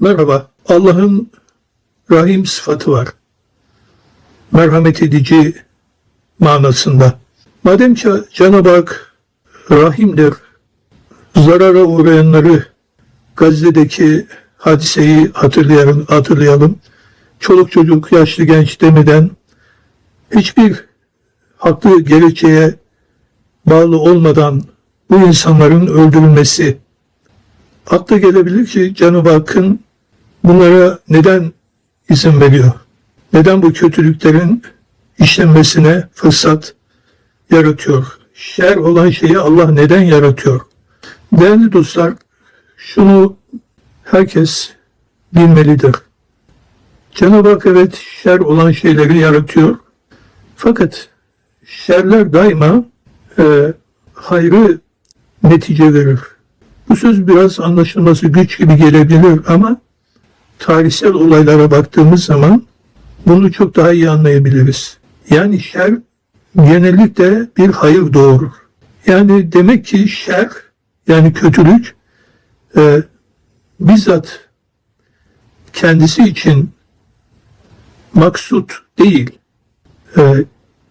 Merhaba. Allah'ın Rahim sıfatı var. Merhamet edici manasında. Madem ki Cenab-ı Hak Rahim'dir, zarara uğrayanları Gazze'deki hadiseyi hatırlayalım, hatırlayalım. Çoluk çocuk, yaşlı genç demeden hiçbir haklı gerekçeye bağlı olmadan bu insanların öldürülmesi akla gelebilir ki Cenab-ı Hakk'ın bunlara neden izin veriyor? Neden bu kötülüklerin işlenmesine fırsat yaratıyor? Şer olan şeyi Allah neden yaratıyor? Değerli dostlar, şunu herkes bilmelidir. Cenab-ı Hak evet şer olan şeyleri yaratıyor. Fakat şerler daima e, hayrı netice verir. Bu söz biraz anlaşılması güç gibi gelebilir ama tarihsel olaylara baktığımız zaman bunu çok daha iyi anlayabiliriz. Yani şer genellikle bir hayır doğurur. Yani demek ki şer yani kötülük e, bizzat kendisi için maksut değil. E,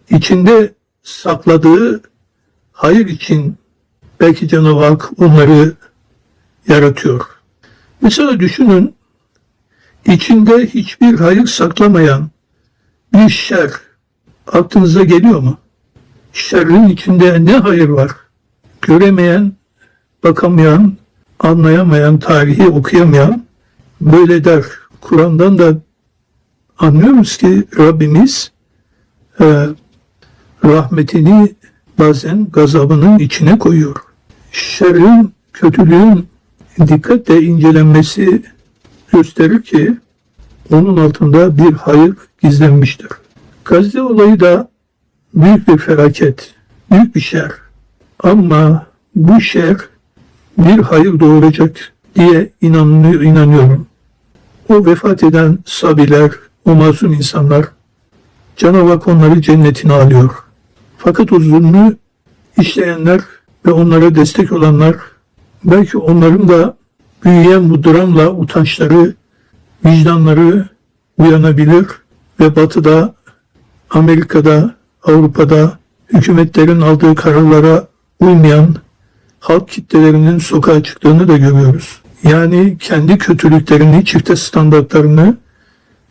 içinde sakladığı hayır için belki Cenab-ı Hak onları yaratıyor. Mesela düşünün içinde hiçbir hayır saklamayan bir şer aklınıza geliyor mu? Şerrin içinde ne hayır var? Göremeyen, bakamayan, anlayamayan, tarihi okuyamayan böyle der. Kur'an'dan da anlıyoruz ki Rabbimiz e, rahmetini bazen gazabının içine koyuyor. Şerrin, kötülüğün dikkatle incelenmesi gösterir ki onun altında bir hayır gizlenmiştir. Gazze olayı da büyük bir felaket, büyük bir şer. Ama bu şer bir hayır doğuracak diye inanıyor, inanıyorum. O vefat eden sabiler, o masum insanlar Cenab-ı onları cennetine alıyor. Fakat o zulmü işleyenler ve onlara destek olanlar belki onların da büyüyen bu dramla utançları, vicdanları uyanabilir ve batıda, Amerika'da, Avrupa'da hükümetlerin aldığı kararlara uymayan halk kitlelerinin sokağa çıktığını da görüyoruz. Yani kendi kötülüklerini, çifte standartlarını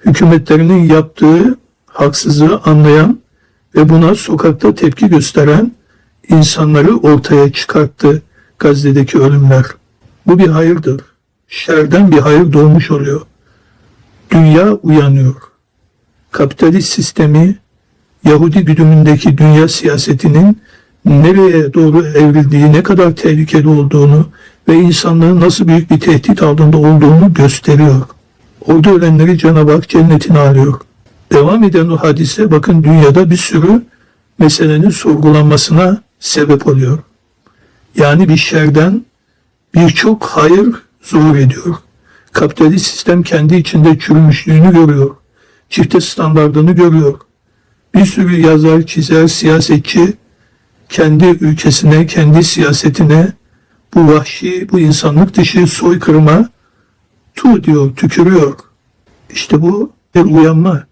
hükümetlerinin yaptığı haksızlığı anlayan ve buna sokakta tepki gösteren insanları ortaya çıkarttı Gazze'deki ölümler. Bu bir hayırdır. Şerden bir hayır doğmuş oluyor. Dünya uyanıyor. Kapitalist sistemi, Yahudi güdümündeki dünya siyasetinin nereye doğru evrildiği, ne kadar tehlikeli olduğunu ve insanlığın nasıl büyük bir tehdit altında olduğunu gösteriyor. Orada ölenleri Cenab-ı Hak cennetine alıyor. Devam eden o hadise bakın dünyada bir sürü meselenin sorgulanmasına sebep oluyor. Yani bir şerden birçok hayır zuhur ediyor. Kapitalist sistem kendi içinde çürümüşlüğünü görüyor. Çifte standartını görüyor. Bir sürü yazar, çizer, siyasetçi kendi ülkesine, kendi siyasetine bu vahşi, bu insanlık dışı soykırıma tu diyor, tükürüyor. İşte bu bir uyanma.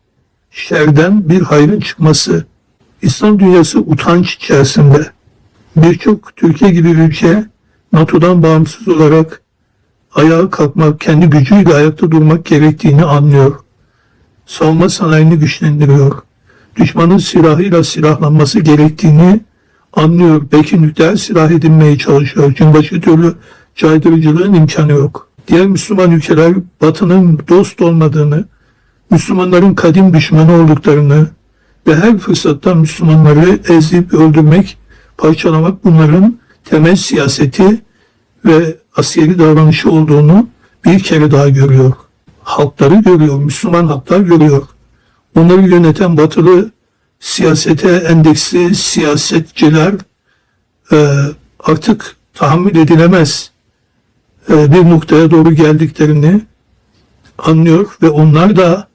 Şerden bir hayrın çıkması. İslam dünyası utanç içerisinde. Birçok Türkiye gibi ülke NATO'dan bağımsız olarak ayağa kalkmak, kendi gücüyle ayakta durmak gerektiğini anlıyor. Savunma sanayini güçlendiriyor. Düşmanın silahıyla silahlanması gerektiğini anlıyor. Belki nükleer silah edinmeye çalışıyor. Çünkü başka türlü caydırıcılığın imkanı yok. Diğer Müslüman ülkeler Batı'nın dost olmadığını, Müslümanların kadim düşmanı olduklarını ve her fırsatta Müslümanları ezip öldürmek, parçalamak bunların temel siyaseti ve askeri davranışı olduğunu bir kere daha görüyor. Halkları görüyor, Müslüman halklar görüyor. Onları yöneten batılı siyasete endeksli siyasetçiler e, artık tahammül edilemez e, bir noktaya doğru geldiklerini anlıyor ve onlar da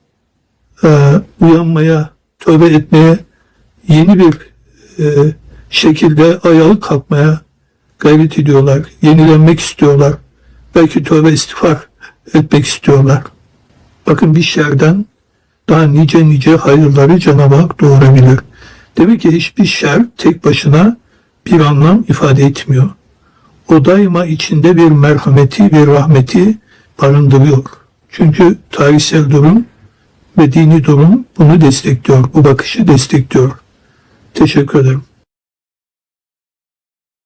e, uyanmaya, tövbe etmeye, yeni bir e, şekilde ayağı kalkmaya gayret ediyorlar, yenilenmek istiyorlar. Belki tövbe istiğfar etmek istiyorlar. Bakın bir şerden daha nice nice hayırları Cenab-ı Hak doğurabilir. Demek ki hiçbir şer tek başına bir anlam ifade etmiyor. O daima içinde bir merhameti, bir rahmeti barındırıyor. Çünkü tarihsel durum ve dini durum bunu destekliyor, bu bakışı destekliyor. Teşekkür ederim.